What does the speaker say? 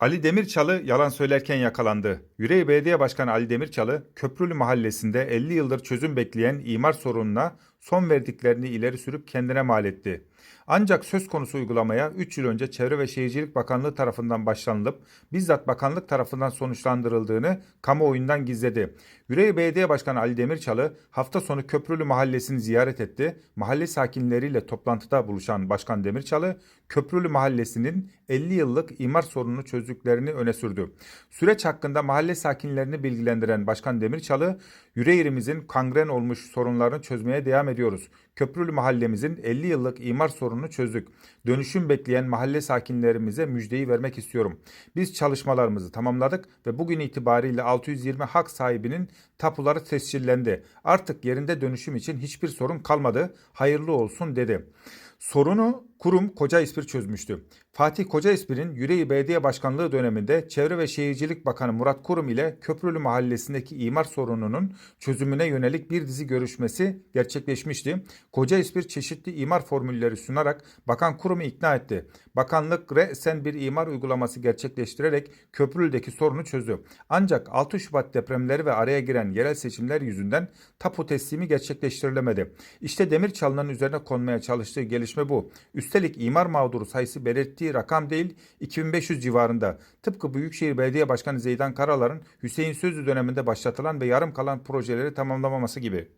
Ali Demirçalı yalan söylerken yakalandı. Yüreği Belediye Başkanı Ali Demirçalı, Köprülü Mahallesi'nde 50 yıldır çözüm bekleyen imar sorununa son verdiklerini ileri sürüp kendine mal etti. Ancak söz konusu uygulamaya 3 yıl önce Çevre ve Şehircilik Bakanlığı tarafından başlanılıp bizzat bakanlık tarafından sonuçlandırıldığını kamuoyundan gizledi. Yüreği Belediye Başkanı Ali Demirçalı hafta sonu Köprülü Mahallesi'ni ziyaret etti. Mahalle sakinleriyle toplantıda buluşan Başkan Demirçalı, Köprülü Mahallesi'nin 50 yıllık imar sorununu çözdüklerini öne sürdü. Süreç hakkında mahalle sakinlerini bilgilendiren Başkan Demirçalı, yüreğimizin kangren olmuş sorunlarını çözmeye devam ediyoruz. Köprülü mahallemizin 50 yıllık imar sorununu çözdük. Dönüşüm bekleyen mahalle sakinlerimize müjdeyi vermek istiyorum. Biz çalışmalarımızı tamamladık ve bugün itibariyle 620 hak sahibinin tapuları tescillendi. Artık yerinde dönüşüm için hiçbir sorun kalmadı. Hayırlı olsun dedi. Sorunu kurum Koca İspir çözmüştü. Fatih Koca İspir'in Yüreği Belediye Başkanlığı döneminde Çevre ve Şehircilik Bakanı Murat Kurum ile Köprülü Mahallesi'ndeki imar sorununun çözümüne yönelik bir dizi görüşmesi gerçekleşmişti. Koca İspir çeşitli imar formülleri sunarak Bakan Kurum'u ikna etti. Bakanlık resen bir imar uygulaması gerçekleştirerek Köprülü'deki sorunu çözdü. Ancak 6 Şubat depremleri ve araya giren yerel seçimler yüzünden tapu teslimi gerçekleştirilemedi. İşte Demirçalı'nın üzerine konmaya çalıştığı gelişme bu. Üstelik imar mağduru sayısı belirttiği rakam değil 2500 civarında. Tıpkı Büyükşehir Belediye Başkanı Zeydan Karalar'ın Hüseyin Sözlü döneminde başlatılan ve yarım kalan projeleri tamamlamaması gibi.